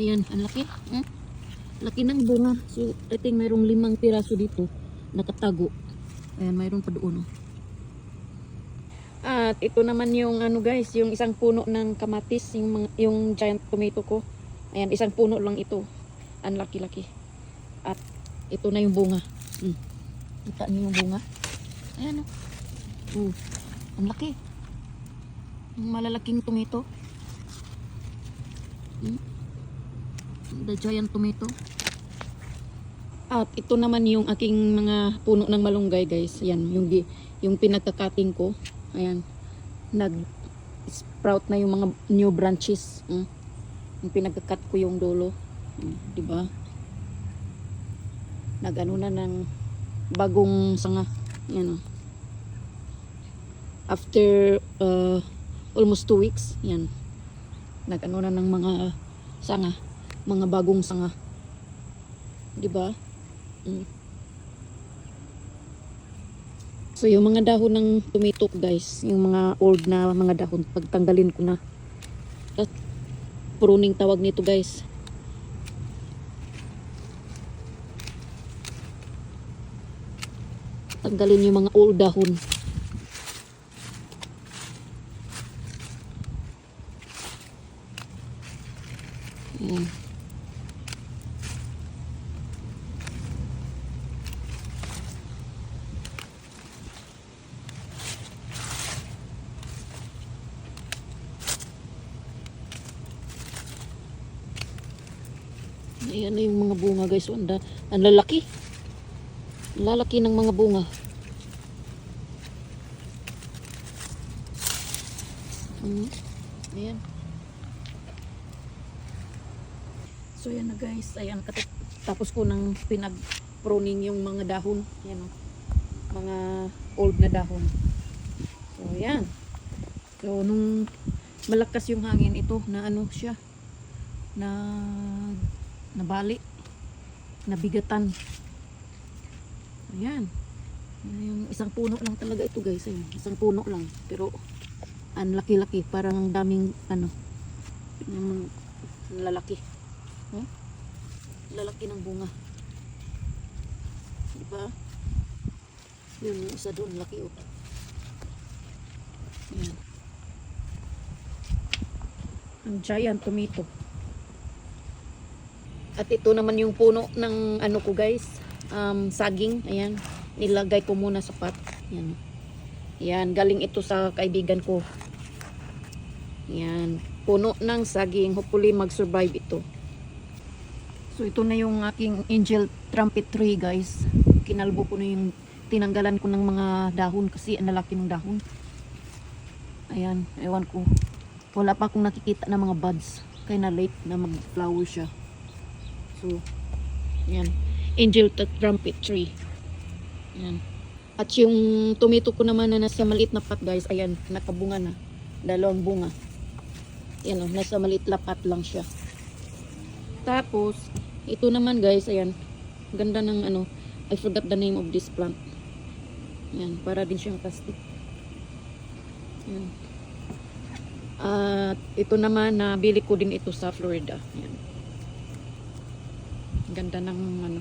Ayan, ang laki. Hmm? Laki ng bunga. So, I think mayroong limang piraso dito. Nakatago. Ayan, mayroon pa doon. Oh. At ito naman yung ano guys, yung isang puno ng kamatis, yung, mga, yung giant tomato ko. Ayan, isang puno lang ito. Ang laki-laki. At ito na yung bunga. Hmm. Kita niyo yung bunga? Ayan oh. Oh, ang laki. Yung malalaking tomato. Hmm? The giant tomato. At ito naman yung aking mga puno ng malunggay guys. Ayan, yung, gi- yung pinagkakating ko. Ayan. Nag sprout na yung mga new branches. Mm. Yung pinagkakat ko yung dulo. Mm, di ba? Nagano na ng bagong sanga. Yan o. After uh, almost two weeks, yan. Nagano na ng mga sanga. Mga bagong sanga. Di ba? Mm. So yung mga dahon ng tomato guys, yung mga old na mga dahon, pagtanggalin ko na. At pruning tawag nito guys. Tanggalin yung mga old dahon. Ayan. Ayan na yung mga bunga guys. Ang, da- ang lalaki. Lalaki ng mga bunga. Mm. Ayan. So yan na guys. Ayan. Tapos ko nang pinag-pruning yung mga dahon. Ayan o. Mga old na dahon. So ayan. So nung malakas yung hangin ito na ano siya na nabali. Nabigatan. Ayan. Yung isang puno lang talaga ito guys ayan, isang puno lang. Pero ang laki-laki. Parang ang daming ano yung lalaki. Hmm? lalaki ng bunga. Di ba yun yung isa doon laki oh. Ayan. Ang giant tomato at ito naman yung puno ng ano ko guys, um, saging. Ayan, nilagay ko muna sa pot. Ayan. Ayan, galing ito sa kaibigan ko. Ayan, puno ng saging. Hopefully mag-survive ito. So ito na yung aking angel trumpet tree guys. Kinalbo ko na yung tinanggalan ko ng mga dahon kasi ang lalaki ng dahon. Ayan, ewan ko. Wala pa akong nakikita ng mga buds. Kaya na late na mag-flower siya. So, yan. Angel trumpet tree. Yan. At yung tomato ko naman na nasa maliit na pot guys, ayan, nakabunga na. Dalawang bunga. Yan o, nasa maliit na pot lang siya. Tapos, ito naman guys, ayan, ganda ng ano, I forgot the name of this plant. Yan, para din siyang plastic. Yan. At ito naman, nabili ko din ito sa Florida. Yan. Ganda ng ano,